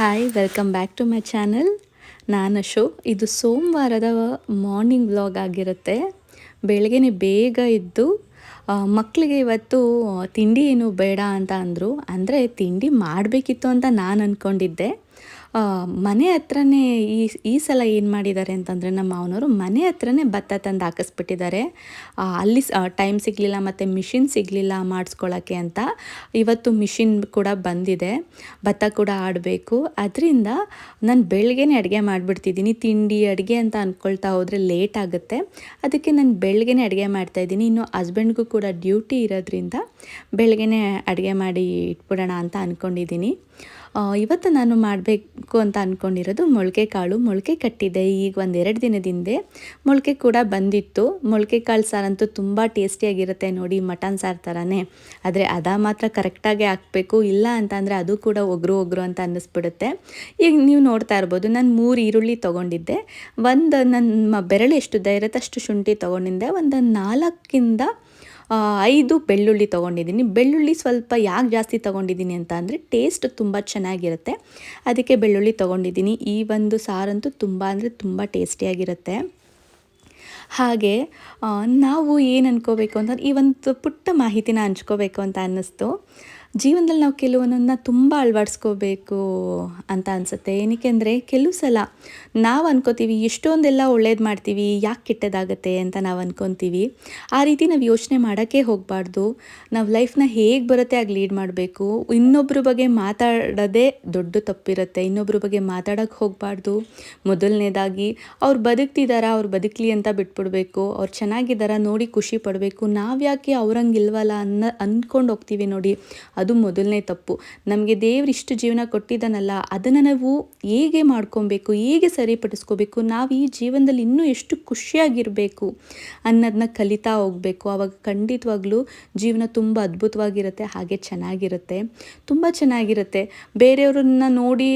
Hi welcome back to my channel ನಾನು ಅಶೋ ಇದು ಸೋಮವಾರದ ಮಾರ್ನಿಂಗ್ ವ್ಲಾಗ್ ಆಗಿರುತ್ತೆ. ಬೆಳಗ್ಗೆನೇ ಬೇಗ ಇದ್ದು ಮಕ್ಕಳಿಗೆ ಇವತ್ತು ತಿಂಡಿ ಏನು ಬೇಡ ಅಂತ ಅಂದರು. ಅಂದರೆ ತಿಂಡಿ ಮಾಡಬೇಕಿತ್ತು ಅಂತ ನಾನು ಅಂದ್ಕೊಂಡಿದ್ದೆ ಮನೆ ಹತ್ರನೇ ಈ ಈ ಸಲ ಏನು ಮಾಡಿದ್ದಾರೆ ಅಂತಂದರೆ ನಮ್ಮ ಮಾವನವರು ಮನೆ ಹತ್ರನೇ ಭತ್ತ ತಂದು ಹಾಕಿಸ್ಬಿಟ್ಟಿದ್ದಾರೆ. ಅಲ್ಲಿ ಟೈಮ್ ಸಿಗಲಿಲ್ಲ ಮತ್ತು ಮಿಷಿನ್ ಸಿಗಲಿಲ್ಲ ಮಾಡಿಸ್ಕೊಳ್ಳೋಕ್ಕೆ ಅಂತ ಇವತ್ತು ಮಿಷಿನ್ ಕೂಡ ಬಂದಿದೆ. ಭತ್ತ ಕೂಡ ಆಡಬೇಕು. ಅದರಿಂದ ನಾನು ಬೆಳಗ್ಗೆನೇ ಅಡುಗೆ ಮಾಡಿಬಿಡ್ತಿದ್ದೀನಿ. ತಿಂಡಿ, ಅಡುಗೆ ಅಂತ ಅಂದ್ಕೊಳ್ತಾ ಹೋದರೆ ಲೇಟ್ ಆಗುತ್ತೆ. ಅದಕ್ಕೆ ನಾನು ಬೆಳಗ್ಗೆನೇ ಅಡುಗೆ ಮಾಡ್ತಾಯಿದ್ದೀನಿ ಇನ್ನು ಹಸ್ಬೆಂಡ್ಗೂ ಕೂಡ ಡ್ಯೂಟಿ ಇರೋದ್ರಿಂದ ಬೆಳಗ್ಗೆನೇ ಅಡುಗೆ ಮಾಡಿ ಇಟ್ಬಿಡೋಣ ಅಂತ ಅಂದ್ಕೊಂಡಿದ್ದೀನಿ ಇವತ್ತು ನಾನು ಮಾಡಬೇಕು ಅಂತ ಅಂದ್ಕೊಂಡಿರೋದು ಮೊಳಕೆ ಕಾಳು. ಮೊಳಕೆ ಕಟ್ಟಿದೆ ಈಗ ಒಂದು ಎರಡು ದಿನದಿಂದೆ ಮೊಳಕೆ ಕೂಡ ಬಂದಿತ್ತು. ಮೊಳಕೆ ಕಾಳು ಸಾರಂತೂ ತುಂಬ ಟೇಸ್ಟಿಯಾಗಿರುತ್ತೆ ನೋಡಿ ಮಟನ್ ಸಾರು ಥರನೇ ಆದರೆ ಅದ ಮಾತ್ರ ಕರೆಕ್ಟಾಗಿ ಹಾಕಬೇಕು. ಇಲ್ಲ ಅಂತ ಅಂದರೆ ಅದು ಕೂಡ ಒಗ್ರು ಒಗ್ರು ಅಂತ ಅನ್ನಿಸ್ಬಿಡುತ್ತೆ. ಈಗ ನೀವು ನೋಡ್ತಾ ಇರ್ಬೋದು, ನಾನು ಮೂರು ಈರುಳ್ಳಿ ತೊಗೊಂಡಿದ್ದೆ. ಒಂದು ನನ್ನ ಬೆರಳು ಎಷ್ಟು ಉದ್ದ ಅಷ್ಟು ಶುಂಠಿ ತೊಗೊಂಡಿದ್ದೆ. ಒಂದು ನಾಲ್ಕಿಂದ ಐದು ಬೆಳ್ಳುಳ್ಳಿ ತೊಗೊಂಡಿದ್ದೀನಿ. ಬೆಳ್ಳುಳ್ಳಿ ಸ್ವಲ್ಪ ಯಾಕೆ ಜಾಸ್ತಿ ತೊಗೊಂಡಿದ್ದೀನಿ ಅಂತ ಅಂದರೆ ಟೇಸ್ಟ್ ತುಂಬ ಚೆನ್ನಾಗಿರುತ್ತೆ. ಅದಕ್ಕೆ ಬೆಳ್ಳುಳ್ಳಿ ತೊಗೊಂಡಿದ್ದೀನಿ. ಈ ಒಂದು ಸಾರಂತೂ ತುಂಬ ಅಂದರೆ ತುಂಬ ಟೇಸ್ಟಿಯಾಗಿರುತ್ತೆ ಹಾಗೆ ನಾವು ಏನು ಅನ್ಕೋಬೇಕು ಅಂತಂದ್ರೆ ಈ ಒಂದು ಪುಟ್ಟ ಮಾಹಿತಿನ ಹಂಚ್ಕೋಬೇಕು ಅಂತ ಅನ್ನಿಸ್ತು. ಜೀವನದಲ್ಲಿ ನಾವು ಕೆಲವೊಂದನ್ನು ತುಂಬ ಅಳವಡಿಸ್ಕೋಬೇಕು ಅಂತ ಅನಿಸುತ್ತೆ. ಏನಕ್ಕೆ ಅಂದರೆ ಕೆಲವು ಸಲ ನಾವು ಅನ್ಕೋತೀವಿ ಎಷ್ಟೊಂದೆಲ್ಲ ಒಳ್ಳೇದು ಮಾಡ್ತೀವಿ, ಯಾಕೆ ಕೆಟ್ಟದಾಗತ್ತೆ ಅಂತ ನಾವು ಅನ್ಕೊತೀವಿ. ಆ ರೀತಿ ನಾವು ಯೋಚನೆ ಮಾಡೋಕ್ಕೆ ಹೋಗಬಾರ್ದು. ನಾವು ಲೈಫ್ನ ಹೇಗೆ ಬರುತ್ತೆ ಆಗ ಲೀಡ್ ಮಾಡಬೇಕು. ಇನ್ನೊಬ್ಬರ ಬಗ್ಗೆ ಮಾತಾಡೋದೇ ದೊಡ್ಡ ತಪ್ಪಿರುತ್ತೆ. ಇನ್ನೊಬ್ಬರ ಬಗ್ಗೆ ಮಾತಾಡೋಕ್ಕೆ ಹೋಗಬಾರ್ದು. ಮೊದಲನೇದಾಗಿ ಅವ್ರು ಬದುಕ್ತಿದ್ದಾರಾ ಅವ್ರು ಬದುಕಲಿ ಅಂತ ಬಿಟ್ಬಿಡ್ಬೇಕು. ಅವ್ರು ಚೆನ್ನಾಗಿದ್ದಾರಾ ನೋಡಿ ಖುಷಿ ಪಡಬೇಕು. ನಾವ್ಯಾಕೆ ಅವ್ರಂಗಿಲ್ವಲ್ಲ ಅನ್ನ ಅಂದ್ಕೊಂಡು ಹೋಗ್ತೀವಿ ನೋಡಿ. ಅದು ಮೊದಲನೇ ತಪ್ಪು. ನಮಗೆ ದೇವ್ರು ಇಷ್ಟು ಜೀವನ ಕೊಟ್ಟಿದ್ದಾನಲ್ಲ, ಅದನ್ನು ನಾವು ಹೇಗೆ ಮಾಡ್ಕೊಬೇಕು, ಹೇಗೆ ಸರಿಪಡಿಸ್ಕೋಬೇಕು, ನಾವು ಈ ಜೀವನದಲ್ಲಿ ಇನ್ನೂ ಎಷ್ಟು ಖುಷಿಯಾಗಿರಬೇಕು ಅನ್ನೋದನ್ನ ಕಲಿತಾ ಹೋಗಬೇಕು. ಆವಾಗ ಖಂಡಿತವಾಗ್ಲೂ ಜೀವನ ತುಂಬ ಅದ್ಭುತವಾಗಿರುತ್ತೆ, ಹಾಗೆ ಚೆನ್ನಾಗಿರುತ್ತೆ, ತುಂಬ ಚೆನ್ನಾಗಿರುತ್ತೆ. ಬೇರೆಯವ್ರನ್ನ ನೋಡಿ,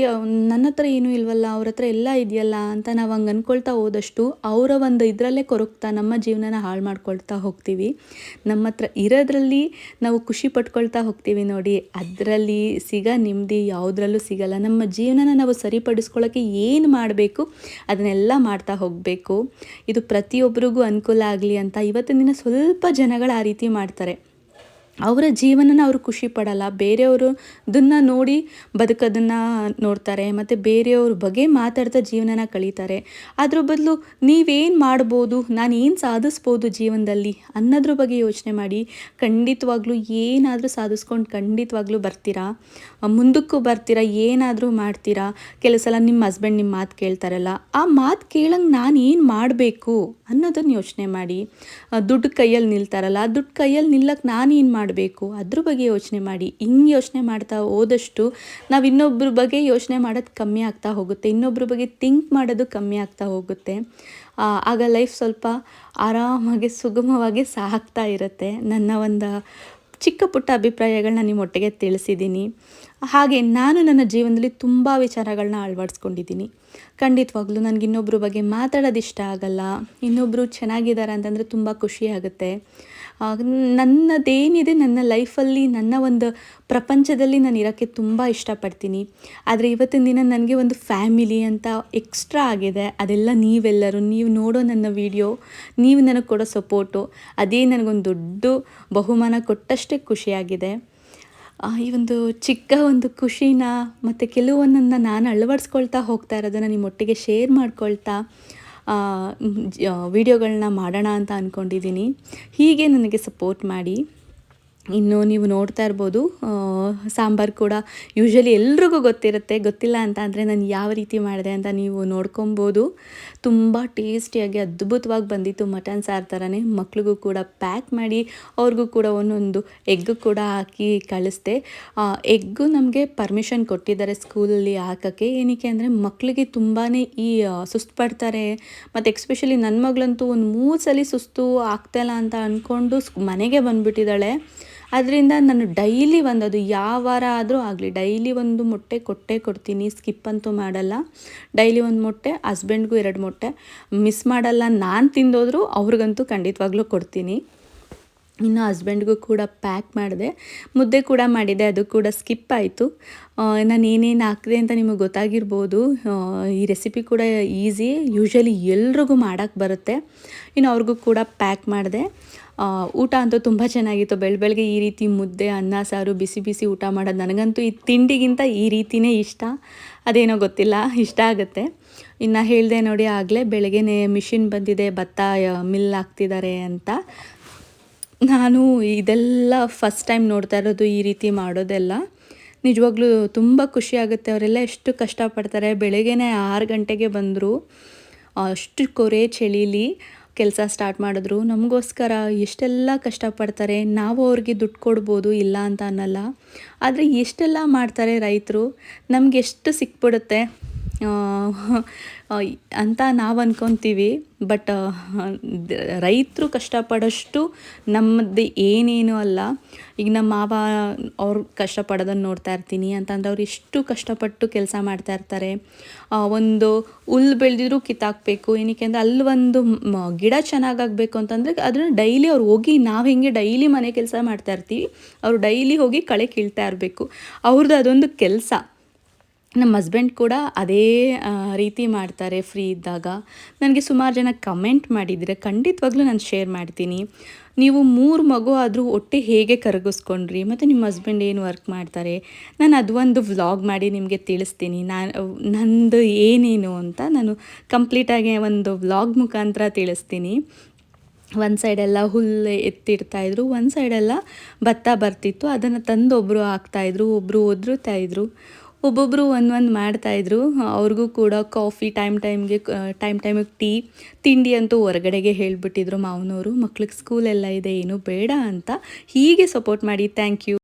ನನ್ನ ಹತ್ರ ಏನೂ ಇಲ್ವಲ್ಲ, ಅವ್ರ ಹತ್ರ ಎಲ್ಲ ಇದೆಯಲ್ಲ ಅಂತ ನಾವು ಹಂಗೆ ಅಂದ್ಕೊಳ್ತಾ ಹೋದಷ್ಟು ಅವರ ಒಂದು ಇದರಲ್ಲೇ ಕೊರಗ್ತಾ, ನಮ್ಮ ಜೀವನನ ಹಾಳು ಮಾಡ್ಕೊಳ್ತಾ ಹೋಗ್ತೀವಿ. ನಮ್ಮ ಹತ್ರ ಇರೋದ್ರಲ್ಲಿ ನಾವು ಖುಷಿ ಪಟ್ಕೊಳ್ತಾ ಹೋಗ್ತೀವಿ. ನೋಡಿ, ಅದರಲ್ಲಿ ಸಿಗ ನೆಮ್ಮದಿ ಯಾವುದ್ರಲ್ಲೂ ಸಿಗಲ್ಲ. ನಮ್ಮ ಜೀವನನ ನಾವು ಸರಿಪಡಿಸ್ಕೊಳ್ಳೋಕ್ಕೆ ಏನು ಮಾಡಬೇಕು, ಅದನ್ನೆಲ್ಲ ಮಾಡ್ತಾ ಹೋಗಬೇಕು. ಇದು ಪ್ರತಿಯೊಬ್ಬರಿಗೂ ಅನುಕೂಲ ಆಗಲಿ ಅಂತ ಇವತ್ತಿನ ದಿನ ಸ್ವಲ್ಪ ಜನಗಳು ಆ ರೀತಿ ಮಾಡ್ತಾರೆ. ಅವರ ಜೀವನನ ಅವರು ಖುಷಿ ಪಡಲ್ಲ. ಬೇರೆಯವರು ಅದನ್ನು ನೋಡಿ ಬದುಕೋದನ್ನು ನೋಡ್ತಾರೆ, ಮತ್ತು ಬೇರೆಯವ್ರ ಬಗ್ಗೆ ಮಾತಾಡ್ತಾ ಜೀವನನ ಕಳೀತಾರೆ. ಅದ್ರ ಬದಲು ನೀವೇನು ಮಾಡ್ಬೋದು ನಾನು ಏನು ಸಾಧಿಸ್ಬೋದು ಜೀವನದಲ್ಲಿ ಅನ್ನೋದ್ರ ಬಗ್ಗೆ ಯೋಚನೆ ಮಾಡಿ, ಖಂಡಿತವಾಗ್ಲೂ ಏನಾದರೂ ಸಾಧಿಸ್ಕೊಂಡು ಖಂಡಿತವಾಗ್ಲೂ ಬರ್ತೀರಾ? ಮುಂದಕ್ಕೂ ಬರ್ತೀರಾ? ಏನಾದರೂ ಮಾಡ್ತೀರಾ? ಕೆಲವು ಸಲ ನಿಮ್ಮ ಹಸ್ಬೆಂಡ್ ನಿಮ್ಮ ಮಾತು ಕೇಳ್ತಾರಲ್ಲ, ಆ ಮಾತು ಕೇಳಂಗೆ ನಾನು ಏನು ಮಾಡಬೇಕು ಅನ್ನೋದನ್ನು ಯೋಚನೆ ಮಾಡಿ. ದುಡ್ಡು ಕೈಯಲ್ಲಿ ನಿಲ್ತಾರಲ್ಲ ದುಡ್ಡು ಕೈಯಲ್ಲಿ ನಿಲ್ಲಕ್ಕೆ ನಾನು ಏನು ಮಾಡಬೇಕು? ಅದ್ರ ಬಗ್ಗೆ ಯೋಚನೆ ಮಾಡಿ. ಹಿಂಗೆ ಯೋಚನೆ ಮಾಡ್ತಾ ಹೋದಷ್ಟು ನಾವು ಇನ್ನೊಬ್ಬರ ಬಗ್ಗೆ ಯೋಚನೆ ಮಾಡೋದು ಕಮ್ಮಿ ಆಗ್ತಾ ಹೋಗುತ್ತೆ. ಇನ್ನೊಬ್ಬರ ಬಗ್ಗೆ ಥಿಂಕ್ ಮಾಡೋದು ಕಮ್ಮಿ ಆಗ್ತಾ ಹೋಗುತ್ತೆ. ಆಗ ಲೈಫ್ ಸ್ವಲ್ಪ ಆರಾಮಾಗಿ, ಸುಗಮವಾಗಿ ಸಾಗ್ತಾ ಇರುತ್ತೆ. ನನ್ನ ಒಂದು ಚಿಕ್ಕ ಪುಟ್ಟ ಅಭಿಪ್ರಾಯಗಳನ್ನ ನಿಮ್ಮ ಒಟ್ಟಿಗೆ ತಿಳಿಸಿದ್ದೀನಿ. ಹಾಗೆ ನಾನು ನನ್ನ ಜೀವನದಲ್ಲಿ ತುಂಬ ವಿಚಾರಗಳನ್ನ ಅಳವಡಿಸ್ಕೊಂಡಿದ್ದೀನಿ. ಖಂಡಿತವಾಗ್ಲೂ ನನಗೆ ಇನ್ನೊಬ್ಬರ ಬಗ್ಗೆ ಮಾತಾಡೋದು ಇಷ್ಟ ಆಗಲ್ಲ. ಇನ್ನೊಬ್ಬರು ಚೆನ್ನಾಗಿದ್ದಾರೆ ಅಂತಂದರೆ ತುಂಬ ಖುಷಿ ಆಗುತ್ತೆ. ನನ್ನದೇನಿದೆ ನನ್ನ ಲೈಫಲ್ಲಿ, ನನ್ನ ಒಂದು ಪ್ರಪಂಚದಲ್ಲಿ ನಾನು ಇರೋಕ್ಕೆ ತುಂಬ ಇಷ್ಟಪಡ್ತೀನಿ. ಆದರೆ ಇವತ್ತಿನ ದಿನ ನನಗೆ ಒಂದು ಫ್ಯಾಮಿಲಿ ಅಂತ ಎಕ್ಸ್ಟ್ರಾ ಆಗಿದೆ. ಅದೆಲ್ಲ ನೀವೆಲ್ಲರೂ, ನೀವು ನೋಡೋ ನನ್ನ ವಿಡಿಯೋ, ನೀವು ನನಗೆ ಕೊಡೋ ಸಪೋರ್ಟು, ಅದೇ ನನಗೊಂದು ದೊಡ್ಡ ಬಹುಮಾನ ಕೊಟ್ಟಷ್ಟೇ ಖುಷಿಯಾಗಿದೆ. ಈ ಒಂದು ಚಿಕ್ಕ ಒಂದು ಖುಷಿನ ಮತ್ತು ಕೆಲವೊಂದನ್ನು ನಾನು ಅಳವಡಿಸ್ಕೊಳ್ತಾ ಹೋಗ್ತಾ ಇರೋದನ್ನು ನಿಮ್ಮೊಟ್ಟಿಗೆ ಶೇರ್ ಮಾಡ್ಕೊಳ್ತಾ ವಿಡಿಯೋಗಳನ್ನ ಮಾಡೋಣ ಅಂತ ಅಂದ್ಕೊಂಡಿದ್ದೀನಿ ಹೀಗೆ ನನಗೆ ಸಪೋರ್ಟ್ ಮಾಡಿ. ಇನ್ನು ನೀವು ನೋಡ್ತಾ ಇರ್ಬೋದು ಸಾಂಬಾರು ಕೂಡ ಯೂಶ್ವಲಿ ಎಲ್ರಿಗೂ ಗೊತ್ತಿರುತ್ತೆ, ಗೊತ್ತಿಲ್ಲ ಅಂತ ಅಂದರೆ ನಾನು ಯಾವ ರೀತಿ ಮಾಡಿದೆ ಅಂತ ನೀವು ನೋಡ್ಕೊಬೋದು. ತುಂಬ ಟೇಸ್ಟಿಯಾಗಿ ಅದ್ಭುತವಾಗಿ ಬಂದಿತ್ತು ಮಟನ್ ಸಾರು ಥರನೇ ಮಕ್ಳಿಗೂ ಕೂಡ ಪ್ಯಾಕ್ ಮಾಡಿ, ಅವ್ರಿಗೂ ಕೂಡ ಒಂದೊಂದು ಎಗ್ ಕೂಡ ಹಾಕಿ ಕಳಿಸ್ದೆ. ಎಗ್ಗು ನಮಗೆ ಪರ್ಮಿಷನ್ ಕೊಟ್ಟಿದ್ದಾರೆ ಸ್ಕೂಲಲ್ಲಿ ಹಾಕೋಕ್ಕೆ. ಏನಕ್ಕೆ ಅಂದರೆ ಮಕ್ಕಳಿಗೆ ತುಂಬಾ ಈ ಸುಸ್ತು ಪಡ್ತಾರೆ. ಮತ್ತು ಎಕ್ಸ್ಪೆಷಲಿ ನನ್ನ ಮಗಳಂತೂ ಒಂದು ಮೂರು ಸಲ ಸುಸ್ತು ಆಗ್ತಾಯಿಲ್ಲ ಅಂತ ಅಂದ್ಕೊಂಡು ಮನೆಗೆ ಬಂದುಬಿಟ್ಟಿದ್ದಾಳೆ. ಅದರಿಂದ ನಾನು ಡೈಲಿ ಒಂದು ಅದು ಯಾವ ವಾರ ಆದರೂ ಆಗಲಿ, ಡೈಲಿ ಒಂದು ಮೊಟ್ಟೆ ಕೊಟ್ಟೇ ಕೊಡ್ತೀನಿ, ಸ್ಕಿಪ್ ಅಂತೂ ಮಾಡಲ್ಲ. ಡೈಲಿ ಒಂದು ಮೊಟ್ಟೆ, ಹಸ್ಬೆಂಡ್ಗೂ ಎರಡು ಮೊಟ್ಟೆ. ಮಿಸ್ ಮಾಡಲ್ಲ, ನಾನು ತಿಂದೋದ್ರು ಅವ್ರಿಗಂತೂ ಖಂಡಿತವಾಗ್ಲೂ ಕೊಡ್ತೀನಿ. ಇನ್ನು ಹಸ್ಬೆಂಡ್ಗೂ ಕೂಡ ಪ್ಯಾಕ್ ಮಾಡಿದೆ. ಮುದ್ದೆ ಕೂಡ ಮಾಡಿದೆ, ಅದು ಕೂಡ ಸ್ಕಿಪ್ ಆಯಿತು. ನಾನು ಏನೇನು ಹಾಕಿದೆ ಅಂತ ನಿಮಗೆ ಗೊತ್ತಾಗಿರ್ಬೋದು. ಈ ರೆಸಿಪಿ ಕೂಡ ಈಸಿ ಯೂಶ್ವಲಿ ಎಲ್ರಿಗೂ ಮಾಡೋಕ್ಕೆ ಬರುತ್ತೆ. ಇನ್ನು ಅವ್ರಿಗೂ ಕೂಡ ಪ್ಯಾಕ್ ಮಾಡಿದೆ. ಊಟ ಅಂತೂ ತುಂಬ ಚೆನ್ನಾಗಿತ್ತು. ಬೆಳ ಬೆಳಗ್ಗೆ ಈ ರೀತಿ ಮುದ್ದೆ, ಅನ್ನ, ಸಾರು ಬಿಸಿ ಬಿಸಿ ಊಟ ಮಾಡೋದು ನನಗಂತೂ ಈ ತಿಂಡಿಗಿಂತ ಈ ರೀತಿಯೇ ಇಷ್ಟ. ಅದೇನೋ ಗೊತ್ತಿಲ್ಲ, ಇಷ್ಟ ಆಗುತ್ತೆ. ಇನ್ನು ಹೇಳಿದೆ ನೋಡಿ ಆಗಲೇ ಬೆಳಗ್ಗೆನೇ ಮಿಷಿನ್ ಬಂದಿದೆ, ಭತ್ತ ಮಿಲ್ ಹಾಕ್ತಿದ್ದಾರೆ ಅಂತ. ನಾನು ಇದೆಲ್ಲ ಫಸ್ಟ್ ಟೈಮ್ ನೋಡ್ತಾ ಇರೋದು ಈ ರೀತಿ ಮಾಡೋದೆಲ್ಲ. ನಿಜವಾಗ್ಲೂ ತುಂಬ ಖುಷಿ ಆಗುತ್ತೆ. ಅವರೆಲ್ಲ ಎಷ್ಟು ಕಷ್ಟಪಡ್ತಾರೆ. ಬೆಳಗ್ಗೆನೇ ಆರು ಗಂಟೆಗೆ ಬಂದರು. ಅಷ್ಟು ಕೊರೆ ಚಳಿಲಿ ಕೆಲಸ ಸ್ಟಾರ್ಟ್ ಮಾಡಿದ್ರು. ನಮಗೋಸ್ಕರ ಎಷ್ಟೆಲ್ಲ ಕಷ್ಟಪಡ್ತಾರೆ. ನಾವು ಅವ್ರಿಗೆ ದುಡ್ಡು ಕೊಡ್ಬೋದು ಇಲ್ಲ ಅಂತ ಅನ್ನಲ್ಲ. ಆದರೆ ಎಷ್ಟೆಲ್ಲ ಮಾಡ್ತಾರೆ ರೈತರು. ನಮಗೆಷ್ಟು ಸಿಕ್ಬಿಡುತ್ತೆ. ಅಂತ ನಾವು ಅಂದ್ಕೊತೀವಿ ಬಟ್ ರೈತರು ಕಷ್ಟಪಡೋಷ್ಟು ನಮ್ಮದು ಏನೇನು ಅಲ್ಲ. ಈಗ ನಮ್ಮ ಮಾವ ಅವ್ರು ಕಷ್ಟಪಡೋದನ್ನು ನೋಡ್ತಾ ಇರ್ತೀನಿ ಅಂತಂದ್ರೆ ಅವ್ರು ಎಷ್ಟು ಕಷ್ಟಪಟ್ಟು ಕೆಲಸ ಮಾಡ್ತಾ ಇರ್ತಾರೆ. ಒಂದು ಹುಲ್ಲು ಬೆಳೆದಿದ್ರು ಕಿತ್ತಾಕಬೇಕು, ಏನಕ್ಕೆ ಅಂದರೆ ಅಲ್ಲಿ ಒಂದು ಗಿಡ ಚೆನ್ನಾಗಾಗಬೇಕು ಅಂತಂದರೆ ಅದನ್ನು ಡೈಲಿ ಅವ್ರು ಹೋಗಿ ನಾವು ಹೆಂಗೆ ಡೈಲಿ ಮನೆ ಕೆಲಸ ಮಾಡ್ತಾ ಇರ್ತೀವಿ. ಅವರು ಡೈಲಿ ಹೋಗಿ ಕಳೆ ಕೀಳ್ತಾ ಇರಬೇಕು. ಅವ್ರದ್ದು ಅದೊಂದು ಕೆಲಸ. ನಮ್ಮ ಹಸ್ಬೆಂಡ್ ಕೂಡ ಅದೇ ರೀತಿ ಮಾಡ್ತಾರೆ ಫ್ರೀ ಇದ್ದಾಗ. ನನಗೆ ಸುಮಾರು ಜನ ಕಮೆಂಟ್ ಮಾಡಿದರೆ ಖಂಡಿತವಾಗ್ಲೂ ನಾನು ಶೇರ್ ಮಾಡ್ತೀನಿ. ನೀವು ಮೂರು ಮಗು ಆದರೂ ಒಟ್ಟೆ ಹೇಗೆ ಕರಗಿಸ್ಕೊಂಡ್ರಿ? ಮತ್ತು ನಿಮ್ಮ ಹಸ್ಬೆಂಡ್ ಏನು ವರ್ಕ್ ಮಾಡ್ತಾರೆ? ನಾನು ಅದು ಒಂದು ವ್ಲಾಗ್ ಮಾಡಿ ನಿಮಗೆ ತಿಳಿಸ್ತೀನಿ. ನಾನು ನಂದು ಏನೇನು ಅಂತ ನಾನು ಕಂಪ್ಲೀಟಾಗಿ ಒಂದು ವ್ಲಾಗ್ ಮುಖಾಂತರ ತಿಳಿಸ್ತೀನಿ. ಒಂದು ಸೈಡೆಲ್ಲ ಹುಲ್ಲು ಎತ್ತಿಡ್ತಾಯಿದ್ರು ಒಂದು ಸೈಡೆಲ್ಲ ಭತ್ತ ಬರ್ತಿತ್ತು. ಅದನ್ನು ತಂದು ಒಬ್ಬರು ಹಾಕ್ತಾಯಿದ್ರು ಒಬ್ಬರು ಒದ್ರುತಾ ಇದ್ರು. ಒಬ್ಬೊಬ್ಬರು ಒಂದು ಒಂದು ಮಾಡ್ತಾಯಿದ್ರು ಅವ್ರಿಗೂ ಕೂಡ ಕಾಫಿ ಟೈಮ್ ಟೈಮ್ಗೆ ಟೈಮ್ ಟೈಮಿಗೆ ಟೀ ತಿಂಡಿ ಅಂತೂ ಹೊರಗಡೆಗೆ ಹೇಳಿಬಿಟ್ಟಿದ್ರು ಮಾವನವರು ಮಕ್ಳಿಗೆ ಸ್ಕೂಲೆಲ್ಲ ಇದೆ, ಏನು ಬೇಡ ಅಂತ ಹೀಗೆ ಸಪೋರ್ಟ್ ಮಾಡಿ ಥ್ಯಾಂಕ್ ಯು